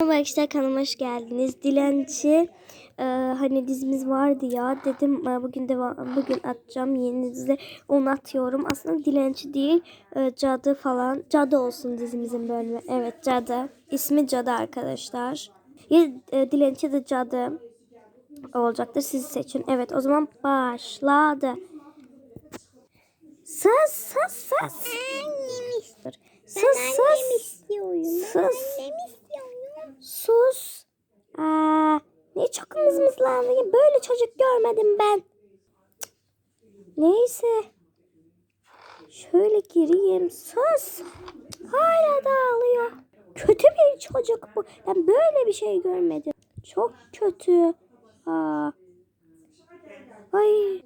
Merhaba arkadaşlar kanalıma hoş geldiniz. Dilenci e, hani dizimiz vardı ya dedim e, bugün devam bugün atacağım yeni dizi onu atıyorum. Aslında dilenci değil e, cadı falan cadı olsun dizimizin bölümü. Evet cadı ismi cadı arkadaşlar. Ya e, dilenci de cadı olacaktır siz seçin. Evet o zaman başladı. Sus sus sus. Dur. Sus sus. istiyorum. Sus. istiyorum. Sus. Aa, ne çok mızmızlandı. Böyle çocuk görmedim ben. Neyse. Şöyle gireyim. Sus. Hala da ağlıyor. Kötü bir çocuk bu. Ben böyle bir şey görmedim. Çok kötü. Aa. Ay.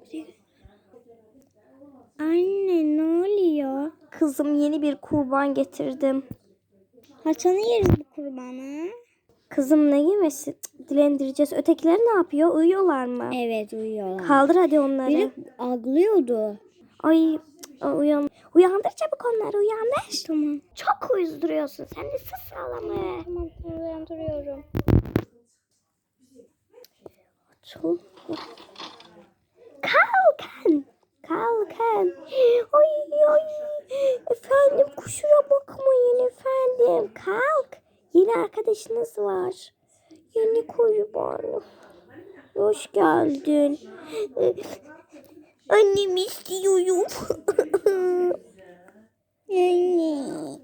Anne ne oluyor? Kızım yeni bir kurban getirdim. Haçanı yeriz bu kurbanı. Kızım ne yemesi? Dilendireceğiz. Ötekiler ne yapıyor? Uyuyorlar mı? Evet uyuyorlar. Kaldır hadi onları. Biri aglıyordu. Ay uyan. Uyandır çabuk onları uyandır. Tamam. Çok uyuzduruyorsun. Sen de sus sağlamı. Tamam uyandırıyorum. Açıl. Kalkın. Kalkın. Ay ay. Efendim kusura bakmayın efendim. Kalk. Yeni arkadaşınız var. Yeni kurban. Hoş geldin. Annem istiyorum. Anne.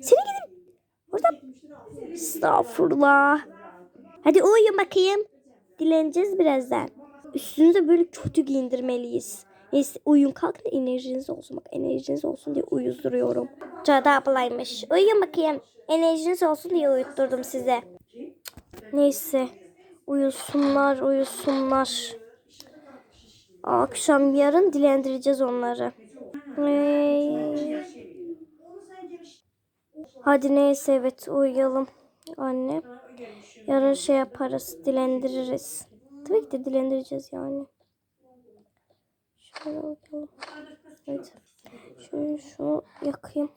Seni gidin. Orada. Estağfurullah. Hadi uyuyun bakayım. Dileneceğiz birazdan. Üstünüze böyle kötü giyindirmeliyiz. Neyse uyuyun kalkın enerjiniz olsun. Bak enerjiniz olsun diye uyuzduruyorum. Cadı ablaymış. Uyuyun bakayım. Enerjiniz olsun diye uyutturdum size. Neyse. Uyusunlar uyusunlar. Akşam yarın dilendireceğiz onları. Ay. Hadi neyse evet uyuyalım anne. Yarın şey yaparız dilendiririz. Tabii ki de dilendireceğiz yani. Şöyle uyuyalım. Evet. Şunu, şunu yakayım.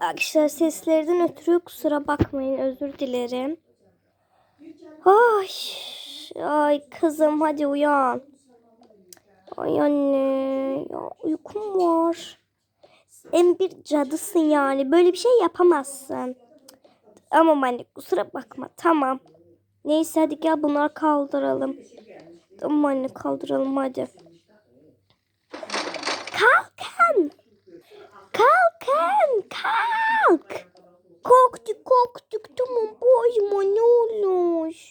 Arkadaşlar seslerden ötürü kusura bakmayın özür dilerim. Ay, ay kızım hadi uyan. Ay anne ya uykum var. Sen bir cadısın yani böyle bir şey yapamazsın. Ama anne kusura bakma tamam. Neyse hadi gel bunları kaldıralım. Tamam anne kaldıralım hadi. Kalkın. Kalkın kalk. Korktuk korktuk tamam boğazıma ne olur.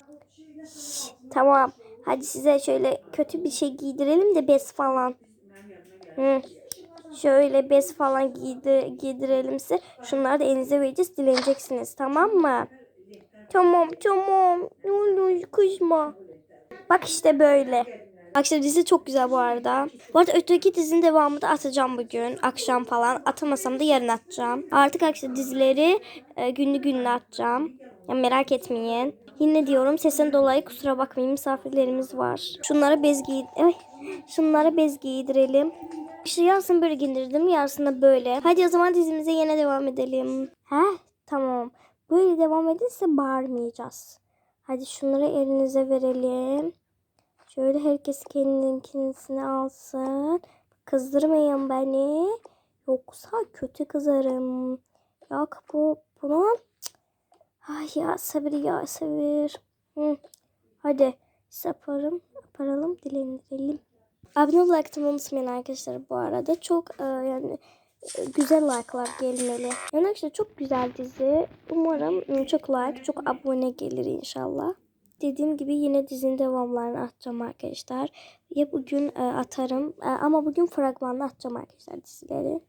Şş, tamam hadi size şöyle kötü bir şey giydirelim de bez falan. Hı. Şöyle bez falan giydir, giydirelim size. Şunları da elinize vereceğiz dileneceksiniz tamam mı? Tamam tamam ne olur kızma. Bak işte böyle. Akşam dizi çok güzel bu arada. Bu arada öteki dizinin devamını da atacağım bugün. Akşam falan. Atamasam da yarın atacağım. Artık akşam dizileri e, günlü günlü atacağım. Ya merak etmeyin. Yine diyorum sesin dolayı kusura bakmayın misafirlerimiz var. Şunlara bez giy... Ay, şunlara bez giydirelim. İşte yarısını böyle giydirdim yarısını böyle. Hadi o zaman dizimize yine devam edelim. Heh tamam. Böyle devam edilse bağırmayacağız. Hadi şunları elinize verelim. Şöyle herkes kendininkini alsın. Kızdırmayın beni. Yoksa kötü kızarım. Yok bu bunun. Ay ya sabır ya sabır. Hı. Hadi yaparım. Yaparalım dilendirelim. Abone olmayı unutmayın arkadaşlar bu arada. Çok e, yani e, güzel like'lar gelmeli. Yani arkadaşlar çok güzel dizi. Umarım e, çok like, çok abone gelir inşallah. Dediğim gibi yine dizinin devamlarını atacağım arkadaşlar. Ya bugün e, atarım e, ama bugün fragmanla atacağım arkadaşlar dizileri.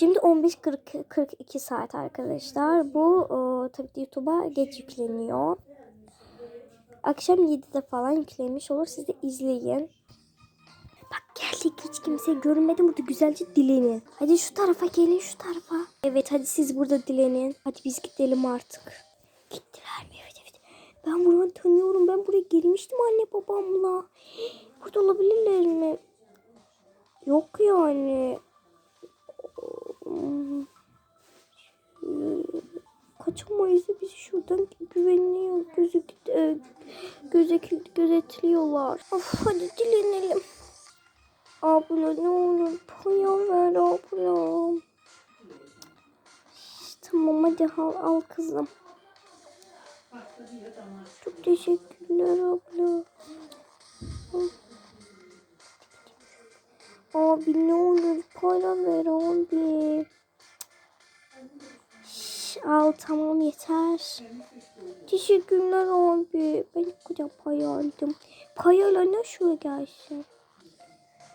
Şimdi 15.42 saat arkadaşlar. Bu e, tabii YouTube'a geç yükleniyor. Akşam 7'de falan yüklenmiş olur. Siz de izleyin. Bak geldik hiç kimse görmedi burada güzelce dilenin. Hadi şu tarafa gelin şu tarafa. Evet hadi siz burada dilenin. Hadi biz gidelim artık. Gittiler mi? Evet evet. Ben buranı tanıyorum. Ben buraya gelmiştim anne babamla. Burada olabilirler mi? Yok yani. Kaçamayız biz şuradan güvenliyor gözük gözek gözetliyorlar. Of hadi dilenelim. Abla ne olur paya ver abla. Tamam hadi al, al kızım. Çok teşekkürler abla. Abi ne olur para ver abi. Şş, al tamam yeter. Teşekkürler abi. Ben kadar pay aldım. Payala ne şuraya gelsin.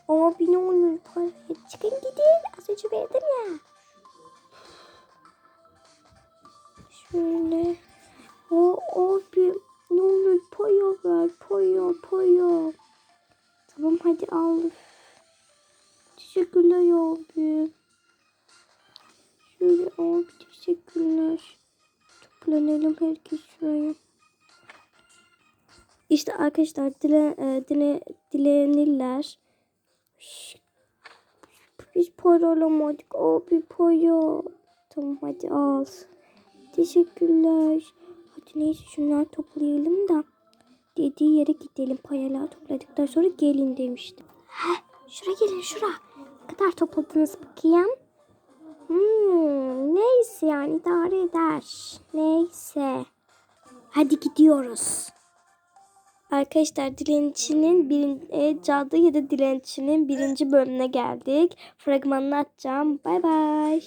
Abi ne olur para ver. Çıkın gidin. Az önce verdim ya. Şöyle. O abi ne olur paya ver. Paya paya. Tamam hadi al. Teşekkürler abi. Şöyle abi teşekkürler. Toplanalım herkes şuraya. İşte arkadaşlar dile, e, dile, dilenirler. Biz para alamadık. Abi para. Tamam hadi al. Teşekkürler. Hadi neyse şunları toplayalım da. Dediği yere gidelim. Payalar topladıktan sonra gelin demiştim. Heh, şura gelin şura. Kadar topladınız bakayım? Hmm, neyse yani idare eder. Neyse. Hadi gidiyoruz. Arkadaşlar dilencinin birin, e, cadı ya da dilencinin birinci bölümüne geldik. Fragmanını atacağım. Bay bay.